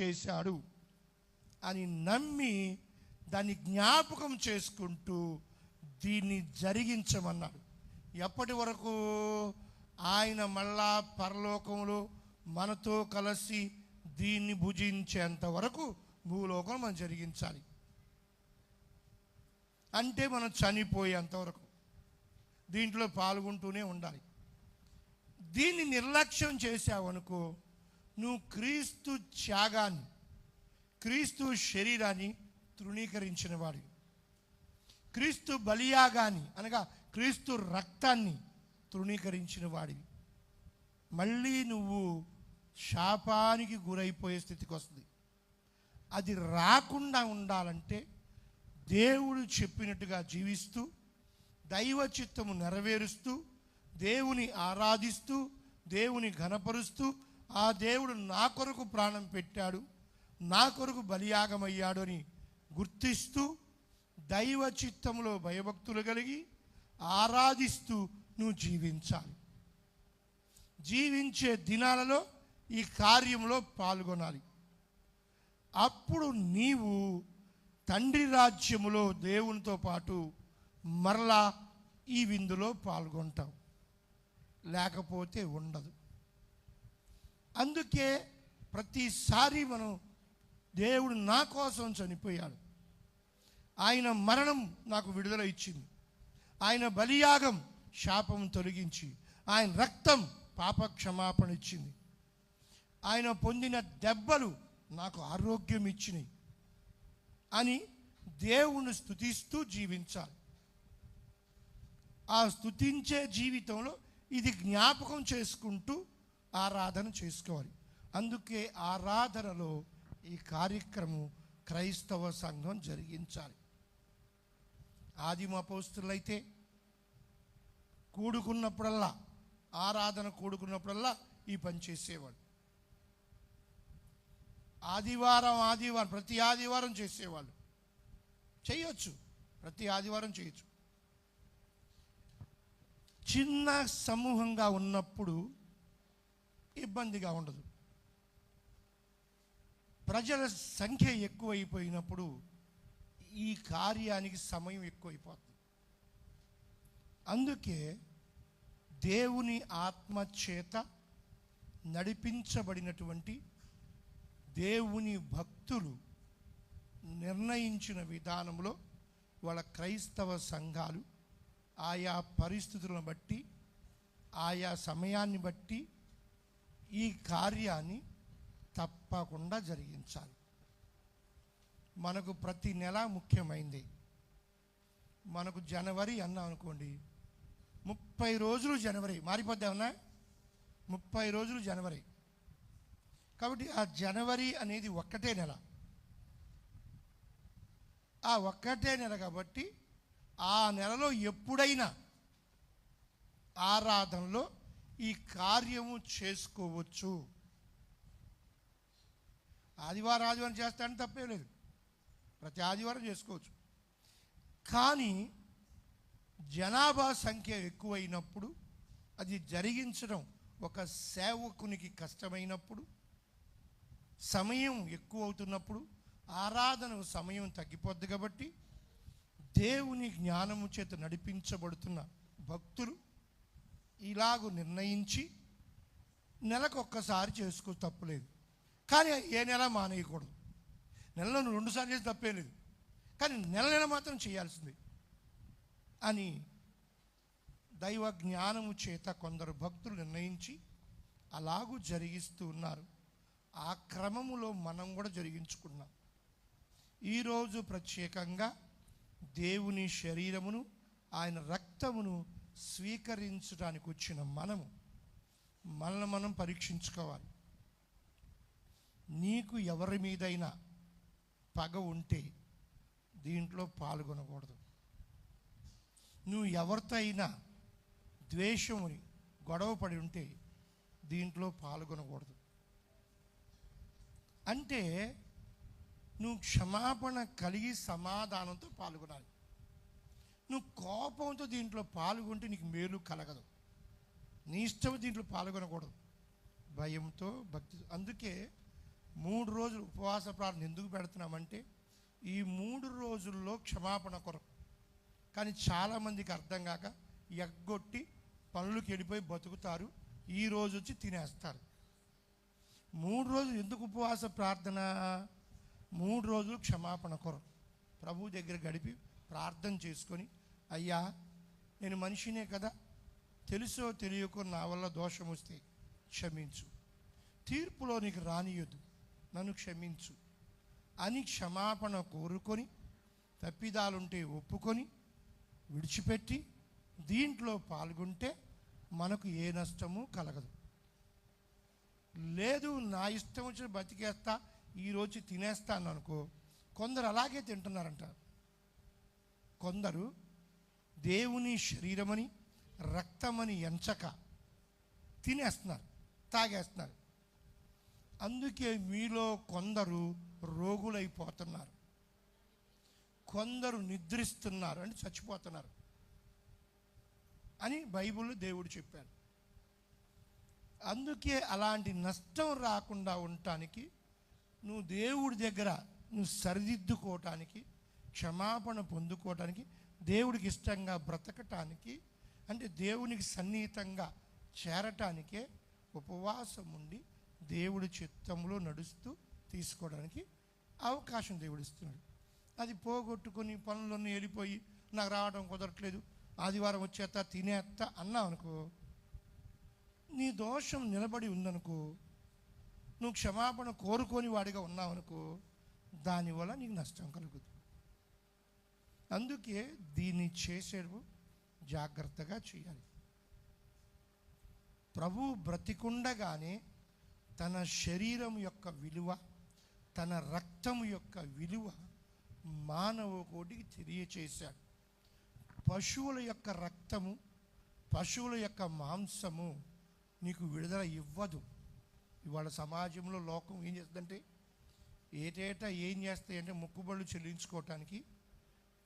చేశాడు అని నమ్మి దాన్ని జ్ఞాపకం చేసుకుంటూ దీన్ని జరిగించమన్నాడు. ఎప్పటి వరకు ఆయన మళ్ళా పరలోకంలో మనతో కలిసి దీన్ని భుజించేంత వరకు భూలోకం మనం జరిగించాలి. అంటే మనం చనిపోయేంతవరకు దీంట్లో పాల్గొంటూనే ఉండాలి. దీన్ని నిర్లక్ష్యం చేశావనుకో నువ్వు క్రీస్తు త్యాగాన్ని క్రీస్తు శరీరాన్ని తృణీకరించిన వాడివి క్రీస్తు బలియాగాన్ని అనగా క్రీస్తు రక్తాన్ని తృణీకరించిన వాడివి మళ్ళీ నువ్వు శాపానికి గురైపోయే స్థితికి వస్తుంది. అది రాకుండా ఉండాలంటే దేవుడు చెప్పినట్టుగా జీవిస్తూ దైవ చిత్తము నెరవేరుస్తూ దేవుని ఆరాధిస్తూ దేవుని ఘనపరుస్తూ ఆ దేవుడు నా కొరకు ప్రాణం పెట్టాడు నా కొరకు బలియాగమయ్యాడు అని గుర్తిస్తూ దైవ చిత్తంలో భయభక్తులు కలిగి ఆరాధిస్తూ నువ్వు జీవించాలి. జీవించే దినాలలో ఈ కార్యంలో పాల్గొనాలి. అప్పుడు నీవు తండ్రి రాజ్యములో దేవునితో పాటు మరలా ఈ విందులో పాల్గొంటావు. లేకపోతే ఉండదు. అందుకే ప్రతిసారి మనం దేవుడు నా కోసం చనిపోయాడు. ఆయన మరణం నాకు విడుదల ఇచ్చింది. ఆయన బలియాగం శాపం తొలగించి ఆయన రక్తం పాప క్షమాపణ ఇచ్చింది. ఆయన పొందిన దెబ్బలు నాకు ఆరోగ్యం ఇచ్చినాయి అని దేవుణ్ణి స్తుతిస్తూ జీవించాలి. ఆ స్థుతించే జీవితంలో ఇది జ్ఞాపకం చేసుకుంటూ ఆరాధన చేసుకోవాలి. అందుకే ఆరాధనలో ఈ కార్యక్రమం క్రైస్తవ సంఘం జరిగించాలి. ఆదిమ పోస్తులైతే కూడుకున్నప్పుడల్లా ఆరాధన కూడుకున్నప్పుడల్లా ఈ పని చేసేవాడు ఆదివారం ఆదివారం ప్రతి ఆదివారం చేసేవాళ్ళు. చేయొచ్చు ప్రతి ఆదివారం చేయొచ్చు. చిన్న సమూహంగా ఉన్నప్పుడు ఇబ్బందిగా ఉండదు. ప్రజల సంఖ్య ఎక్కువైపోయినప్పుడు ఈ కార్యానికి సమయం ఎక్కువైపోతుంది. అందుకే దేవుని ఆత్మ చేత నడిపించబడినటువంటి దేవుని భక్తులు నిర్ణయించిన విధానంలో వాళ్ళ క్రైస్తవ సంఘాలు ఆయా పరిస్థితులను బట్టి ఆయా సమయాన్ని బట్టి ఈ కార్యాన్ని తప్పకుండా జరిగించాలి. మనకు ప్రతి నెల ముఖ్యమైంది. మనకు జనవరి అన్నాం అనుకోండి. ముప్పై రోజులు జనవరి. మారిపోద్దామన్నా? ముప్పై రోజులు జనవరి. కాబట్టి ఆ జనవరి అనేది ఒక్కటే నెల. ఆ ఒక్కటే నెల కాబట్టి ఆ నెలలో ఎప్పుడైనా ఆరాధనలో ఈ కార్యము చేసుకోవచ్చు. ఆదివారం ఆదివారం చేస్తాడని తప్పే లేదు. ప్రతి ఆదివారం చేసుకోవచ్చు. కానీ జనాభా సంఖ్య ఎక్కువైనప్పుడు అది జరిగించడం ఒక సేవకునికి కష్టమైనప్పుడు సమయం ఎక్కువ అవుతున్నప్పుడు ఆరాధన సమయం తగ్గిపోద్ది కాబట్టి దేవుని జ్ఞానము చేత నడిపించబడుతున్న భక్తులు ఇలాగ నిర్ణయించి నెలకు ఒక్కసారి చేసుకో తప్పులేదు కానీ ఏ నెల మానేయకూడదు. నెలలో రెండుసార్లు చేసి తప్పే లేదు. కానీ నెల నెల మాత్రం చేయాల్సింది అని దైవ జ్ఞానము చేత కొందరు భక్తులు నిర్ణయించి అలాగూ జరిగిస్తూ ఉన్నారు. ఆ క్రమములో మనం కూడా జరిగించుకున్నాం. ఈరోజు ప్రత్యేకంగా దేవుని శరీరమును ఆయన రక్తమును స్వీకరించడానికి వచ్చిన మనము మనల్ని మనం పరీక్షించుకోవాలి. నీకు ఎవరి మీదైనా పగ ఉంటే దీంట్లో పాల్గొనకూడదు. నువ్వు ఎవరితో అయినా ద్వేషముని గొడవ పడి ఉంటే దీంట్లో పాల్గొనకూడదు. అంటే నువ్వు క్షమాపణ కలిగి సమాధానంతో పాల్గొనాలి. నువ్వు కోపంతో దీంట్లో పాల్గొంటే నీకు మేలు కలగదు. నీ ఇష్టం దీంట్లో పాల్గొనకూడదు. భయంతో భక్తి అందుకే మూడు రోజులు ఉపవాస ప్రార్థన ఎందుకు పెడుతున్నామంటే ఈ మూడు రోజుల్లో క్షమాపణ కొరకు. కానీ చాలామందికి అర్థం కాక ఎగ్గొట్టి పనులకు వెళ్ళిపోయి బతుకుతారు ఈ రోజు వచ్చి తినేస్తారు. మూడు రోజులు ఎందుకు ఉపవాస ప్రార్థన? మూడు రోజులు క్షమాపణ కొరకు. ప్రభు దగ్గర గడిపి ప్రార్థన చేసుకొని అయ్యా నేను మనిషినే కదా. తెలుసో తెలియకో నా వల్ల దోషం వస్తే క్షమించు. తీర్పులో నీకు రానియొద్దు నన్ను క్షమించు. అని క్షమాపణ కోరుకొని తప్పిదాలుంటే ఒప్పుకొని విడిచిపెట్టి దీంట్లో పాల్గొంటే మనకు ఏ నష్టము కలగదు. లేదు నా ఇష్టం వచ్చిన బతికేస్తా ఈరోజు తినేస్తాను అనుకో కొందరు అలాగే తింటున్నారంట. కొందరు దేవుని శరీరమని రక్తమని ఎంచక తినేస్తున్నారు తాగేస్తున్నారు. అందుకే మీలో కొందరు రోగులైపోతున్నారు. కొందరు నిద్రిస్తున్నారు అంటే చచ్చిపోతున్నారు అని బైబిల్లో దేవుడు చెప్పాడు. అందుకే అలాంటి నష్టం రాకుండా ఉండటానికి నువ్వు దేవుడి దగ్గర నువ్వు సరిదిద్దుకోవటానికి క్షమాపణ పొందుకోవటానికి దేవుడికి ఇష్టంగా బ్రతకటానికి అంటే దేవునికి సన్నిహితంగా చేరటానికే ఉపవాసం ఉండి దేవుడి చిత్తంలో నడుస్తూ తీసుకోవడానికి అవకాశం దేవుడు ఇస్తున్నాడు అది పోగొట్టుకొని పనులన్నీ వెళ్ళిపోయి నాకు రావడం కుదరట్లేదు ఆదివారం వచ్చేత తినేత్త అన్నావు అనుకో నీ దోషం నిలబడి ఉందనుకో నువ్వు క్షమాపణ కోరుకొని వాడిగా ఉన్నావనుకో దానివల్ల నీకు నష్టం కలుగుతుంది. అందుకే దీన్ని చేసేడు జాగ్రత్తగా చేయాలి. ప్రభు బ్రతికుండగానే తన శరీరం యొక్క విలువ తన రక్తం యొక్క విలువ మానవ కోటికి తెలియచేశాడు. పశువుల యొక్క రక్తము పశువుల యొక్క మాంసము నీకు విడుదల ఇవ్వదు. ఇవాళ సమాజంలో లోకం ఏం చేస్తుందంటే ఏటేటా ఏం చేస్తాయంటే మొక్కుబళ్ళు చెల్లించుకోవటానికి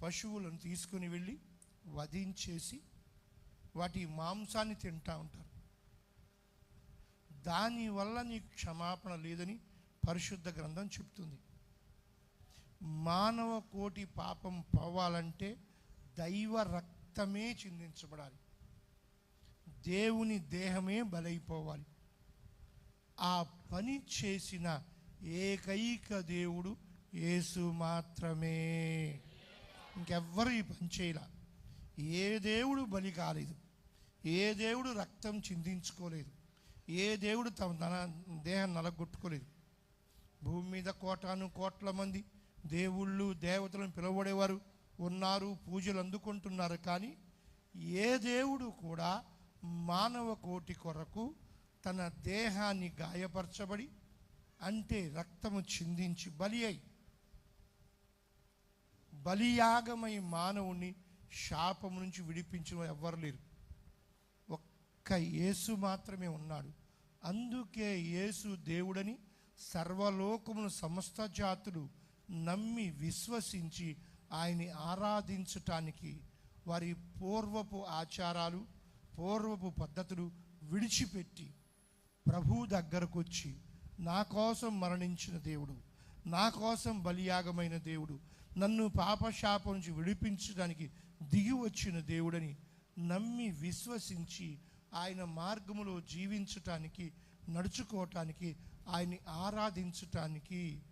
పశువులను తీసుకుని వెళ్ళి వధించేసి వాటి మాంసాన్ని తింటా ఉంటారు. దానివల్ల నీకు క్షమాపణ లేదని పరిశుద్ధ గ్రంథం చెప్తుంది. మానవ కోటి పాపం పోవాలంటే దైవ రక్తమే చిందించబడాలి. దేవుని దేహమే బలైపోవాలి. ఆ పని చేసిన ఏకైక దేవుడు యేసు మాత్రమే. ఇంకెవ్వరు ఈ పని చేయలే. ఏ దేవుడు బలి కాలేదు. ఏ దేవుడు రక్తం చిందించుకోలేదు. ఏ దేవుడు తమ తన దేహం నలగొట్టుకోలేదు. భూమి మీద కోటాను కోట్ల మంది దేవుళ్ళు దేవతలను పిలువబడేవారు ఉన్నారు పూజలు అందుకుంటున్నారు. కానీ ఏ దేవుడు కూడా మానవ కోటి కొరకు తన దేహాన్ని గాయపరచబడి అంటే రక్తము చిందించి బలి అయి బలియాగమై మానవుని శాపము నుంచి విడిపించిన ఎవ్వరు లేరు. ఒక్క యేసు మాత్రమే ఉన్నాడు. అందుకే యేసు దేవుడని సర్వలోకమును సమస్త జాతులు నమ్మి విశ్వసించి ఆయన్ని ఆరాధించటానికి వారి పూర్వపు ఆచారాలు పూర్వపు పద్ధతులు విడిచిపెట్టి ప్రభు దగ్గరకు వచ్చి నా కోసం మరణించిన దేవుడు నా కోసం బలియాగమైన దేవుడు నన్ను పాపశాపం నుంచి విడిపించడానికి దిగి వచ్చిన దేవుడని నమ్మి విశ్వసించి ఆయన మార్గములో జీవించటానికి నడుచుకోవటానికి ఆయన్ని ఆరాధించటానికి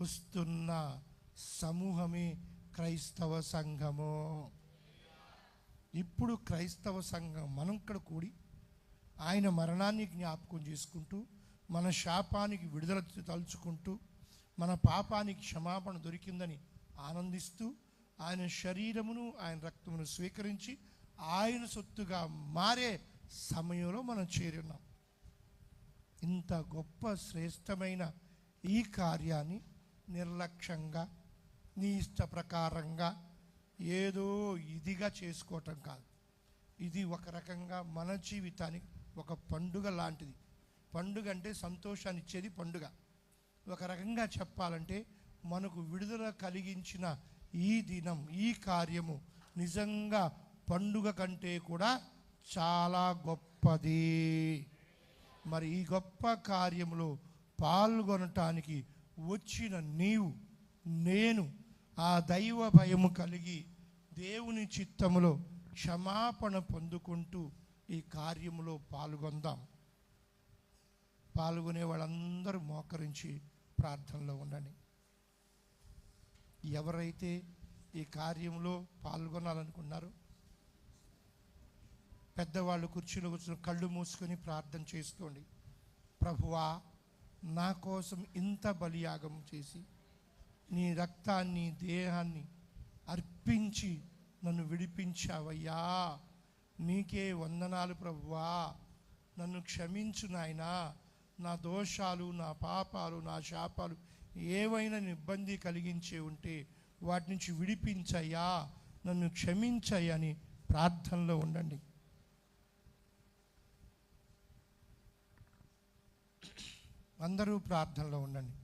వస్తున్న సమూహమే క్రైస్తవ సంఘము. ఇప్పుడు క్రైస్తవ సంఘం మనం ఇక్కడ కూడి ఆయన మరణాన్ని జ్ఞాపకం చేసుకుంటూ మన శాపానికి విడుదల తలుచుకుంటూ మన పాపానికి క్షమాపణ దొరికిందని ఆనందిస్తూ ఆయన శరీరమును ఆయన రక్తమును స్వీకరించి ఆయన సొత్తుగా మారే సమయంలో మనం చేరి ఉన్నాం. ఇంత గొప్ప శ్రేష్టమైన ఈ కార్యాన్ని నిర్లక్ష్యంగా నీ ఇష్ట ప్రకారంగా ఏదో ఇదిగా చేసుకోవటం కాదు. ఇది ఒక రకంగా మన జీవితానికి ఒక పండుగ లాంటిది. పండుగ అంటే సంతోషాన్ని ఇచ్చేది పండుగ. ఒక రకంగా చెప్పాలంటే మనకు విడుదల కలిగించిన ఈ దినం ఈ కార్యము నిజంగా పండుగ కంటే కూడా చాలా గొప్పది. మరి ఈ గొప్ప కార్యములో పాల్గొనటానికి వచ్చిన నీవు నేను ఆ దైవ భయము కలిగి దేవుని చిత్తములో క్షమాపణ పొందుకుంటూ ఈ కార్యములో పాల్గొందాం. పాల్గొనే వాళ్ళందరూ మోకరించి ప్రార్థనలో ఉండండి. ఎవరైతే ఈ కార్యంలో పాల్గొనాలనుకున్నారో పెద్దవాళ్ళు కుర్చీలో కూర్చొని కళ్ళు మూసుకొని ప్రార్థన చేసుకోండి. ప్రభువా నా కోసం ఇంత బలియాగం చేసి నీ రక్తాన్ని దేహాన్ని అర్పించి నన్ను విడిపించావయ్యా. నీకే వందనాలు ప్రభువా. నన్ను క్షమించు నాయనా. నా దోషాలు నా పాపాలు నా శాపాలు ఏవైనా ఇబ్బంది కలిగించే ఉంటే వాటి నుంచి విడిపించయ్యా నన్ను క్షమించయ్యని ప్రార్థనలో ఉండండి. అందరూ ప్రార్థనలో ఉండండి.